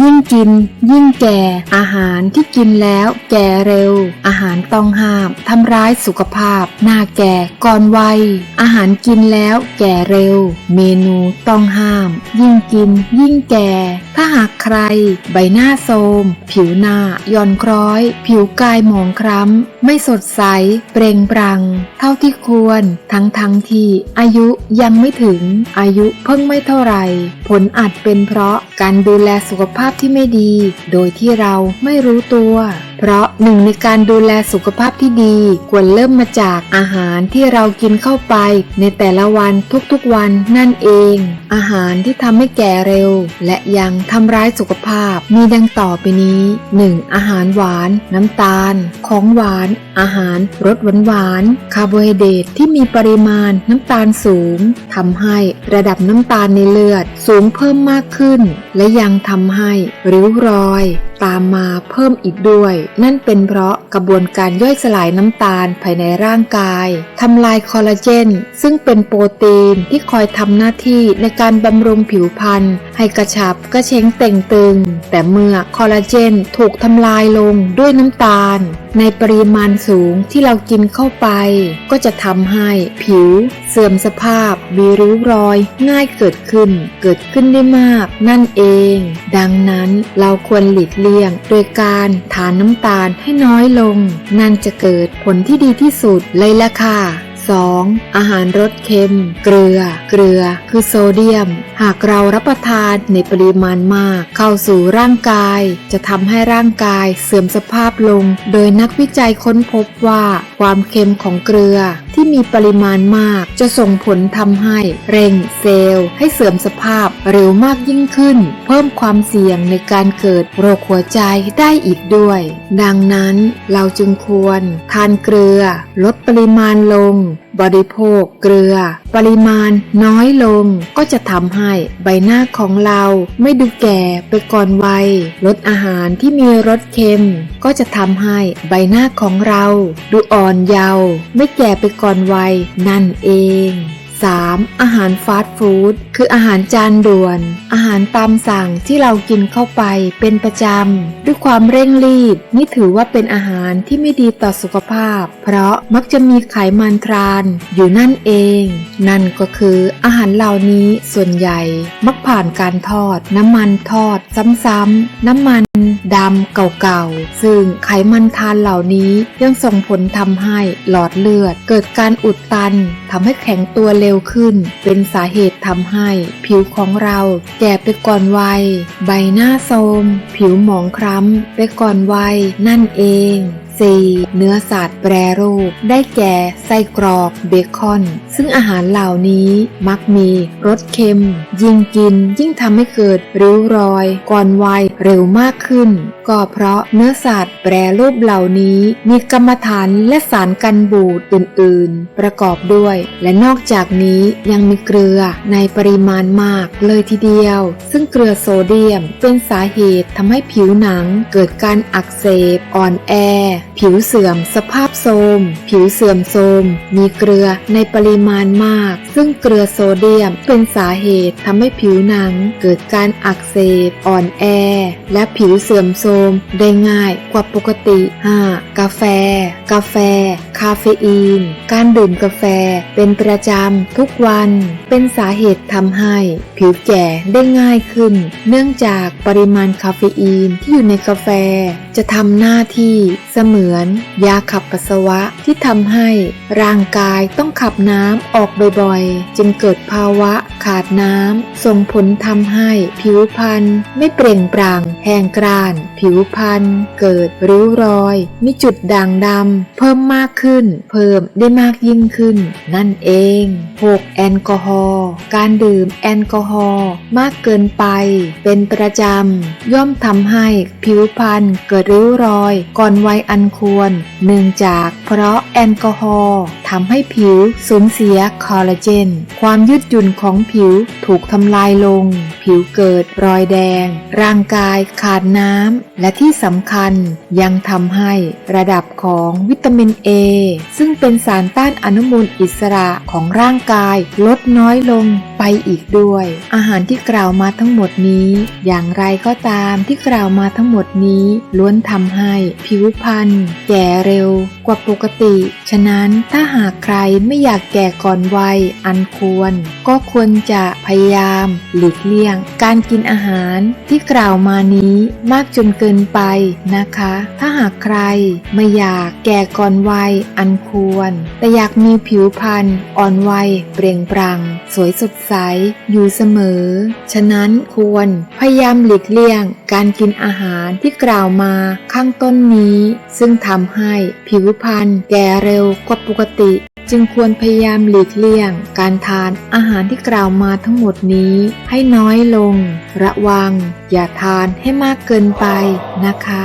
ยิ่งกิน ยิ่งแก่ อาหารที่กินแล้ว แก่เร็ว อาหารต้องห้ามทำร้ายสุขภาพ หน้าแก่ก่อนวัย อาหารกินแล้ว แก่เร็ว เมนูต้องห้าม ยิ่งกิน ยิ่งแก่ ถ้าหากใคร ใบหน้าโทรมผิวหน้าย่อนคล้อย ผิวกายหมองคล้ำ ไม่สดใส เปล่งปรัง เท่าที่ควร ทั้งทั้งที่อายุยังไม่ถึง อายุเพิ่งไม่เท่าไหร่ ผลอาจเป็นเพราะการดูแลสุขภาพที่ไม่ดี โดยที่เราไม่รู้ตัว เพราะหนึ่งในการดูแลสุขภาพที่ดีควรเริ่มมาจากอาหารที่เรากินเข้าไป ในแต่ละวันทุกๆวันนั่นเอง อาหารที่ทำให้แก่เร็ว และยังทำร้ายสุขภาพมีดังต่อไปนี้ 1. อาหารหวาน น้ำตาล ของหวาน อาหารรสหวานหวานคาร์โบไฮเดรตที่มีปริมาณน้ำตาลสูงทำให้ระดับน้ำตาลในเลือดสูงเพิ่มมากขึ้น และยังทำให้ริ้วรอย ตามมาเพิ่มอีกด้วย นั่นเป็นเพราะกระบวนการย่อยสลายน้ำตาลภายในร่างกายทำลายคอลลาเจน ซึ่งเป็นโปรตีนที่คอยทำหน้าที่ในการบำรุงผิวพรรณให้กระชับกระเช้งเต่งตึง แต่เมื่อคอลลาเจนถูกทำลายลงด้วยน้ำตาล ในปริมาณสูงที่เรากินเข้าไป ก็จะทำให้ผิว เสื่อมสภาพมีริ้วรอยง่ายเกิดขึ้น เกิดขึ้นได้มาก นั่นเอง ดังนั้นเราควรหลีกเลี่ยลี่ยง โดยการทานน้ำตาลให้น้อยลง นั่นจะเกิดผลที่ดีที่สุดเลยละค่ะ 2. อาหารรสเค็ม เกลือ เกลือ คือโซเดียม หากเรารับประทานในปริมาณมาก เข้าสู่ร่างกาย จะทำให้ร่างกายเสื่อมสภาพลง โดยนักวิจัยค้นพบว่า ความเค็มของเกลือ ที่มีปริมาณมาก จะส่งผลทำให้เร่งเซลล์ ให้เสื่อมสภาพเร็วมากยิ่งขึ้น เพิ่มความเสี่ยงในการเกิดโรคหัวใจได้อีกด้วย ดังนั้นเราจึงควรทานเกลือ ลดปริมาณลง บริโภคเกลือ ปริมาณน้อยลง ก็จะทำให้ใบหน้าของเราไม่ดูแก่ไปก่อนวัยลดอาหารที่มีรสเค็ม ก็จะทำให้ใบหน้าของเรา ดูอ่อนเยาว์ไม่แก่ไปก่อนวัยนั่นเอง 3. อาหารฟาสต์ฟู้ดคืออาหารจานด่วน อาหารตามสั่งที่เรากินเข้าไปเป็นประจำ ด้วยความเร่งรีบ นี่ถือว่าเป็นอาหารที่ไม่ดีต่อสุขภาพ เพราะมักจะมีไขมันทรานอยู่นั่นเอง นั่นก็คืออาหารเหล่านี้ส่วนใหญ่ มักผ่านการทอด น้ำมันทอดซ้ำๆน้ำมัน ดำเก่าๆ ซึ่งไขมันทานเหล่านี้ยังส่งผลทำให้หลอดเลือด เกิดการอุดตันทำให้แข็งตัวเร็วขึ้น เป็นสาเหตุทำให้ผิวของเราแก่ไปก่อนวัย ใบหน้าโทรมผิวหมองคล้ำไปก่อนวัยนั่นเอง 4. เนื้อสัตว์แปรรูป ได้แก่ไส้กรอกเบคอน ซึ่งอาหารเหล่านี้มักมีรสเค็ม ยิ่งกินยิ่งทำให้เกิดริ้วรอยก่อนวัยเร็วมากขึ้น ก็เพราะเนื้อสัตว์แปรรูปเหล่านี้มีกรรมฐานและสารกันบูดอื่น ๆ ประกอบด้วย และนอกจากนี้ยังมีเกลือในปริมาณมากเลยทีเดียว ซึ่งเกลือโซเดียมเป็นสาเหตุทำให้ผิวหนังเกิดการอักเสบอ่อนแอ ผิวเสื่อม สภาพโทมผิวเสื่อมโทมมีเกลือในปริมาณมาก ซึ่งเกลือโซเดียมเป็นสาเหตุทำให้ผิวหนัง เกิดการอักเสบ อ่อนแอ และผิวเสื่อมโทมได้ง่ายกว่าปกติ 5. กาแฟ กาแฟ คาเฟอีน การดื่มกาแฟเป็นประจำทุกวัน เป็นสาเหตุทำให้ ผิวแก่ได้ง่ายขึ้น เนื่องจากปริมาณคาเฟอีนที่อยู่ในกาแฟ จะทำหน้าที่เสมือน ยาขับปัสสาวะที่ทำให้ร่างกายต้องขับน้ำออกบ่อยๆ จึงเกิดภาวะขาดน้ำส่งผลทำให้ผิวพรรณไม่เปล่งปลั่งแห้งกร้าน ผิวพรรณเกิดริ้วรอย มีจุดด่างดำเพิ่มมากขึ้นเพิ่มได้มากยิ่งขึ้น นั่นเอง 6. แอลกอฮอล์การดื่มแอลกอฮอล์มากเกินไป เป็นประจำ ย่อมทำให้ผิวพรรณเกิดริ้วรอย ก่อนวัยอันควร เนื่องจากเพราะแอลกอฮอล์ทำให้ผิวสูญเสียคอลลาเจน ความยืดหยุ่นของผิวถูกทำลายลง ผิวเกิดรอยแดง ร่างกายขาดน้ำและที่สำคัญยังทำให้ระดับของวิตามิน A ซึ่งเป็นสารต้านอนุมูลอิสระของร่างกาย ลดน้อยลงไปอีกด้วย อาหารที่กล่าวมาทั้งหมดนี้ อย่างไรก็ตามที่กล่าวมาทั้งหมดนี้ ล้วนทำให้ผิวพรรณแก่เร็วกว่าปกติ ฉะนั้นถ้าหากใครไม่อยากแก่ก่อนวัยอันควร ก็ควรจะพยายามหลีกเลี่ยง การกินอาหารที่กล่าวมานี้มากจนเกินไปนะคะ ถ้าหากใครไม่อยากแก่ก่อนวัยอันควร แต่อยากมีผิวพรรณอ่อนวัยเปล่งปลั่งสวยสดใสอยู่เสมอ ฉะนั้นควรพยายามหลีกเลี่ยง การกินอาหารที่กล่าวมาข้างต้นนี้ ซึ่งทำให้ผิวพรรณแก่เร็วกว่าปกติจึงควรพยายามหลีกเลี่ยง การทานอาหารที่กล่าวมาทั้งหมดนี้ให้น้อยลง ระวัง อย่าทานให้มากเกินไปนะคะ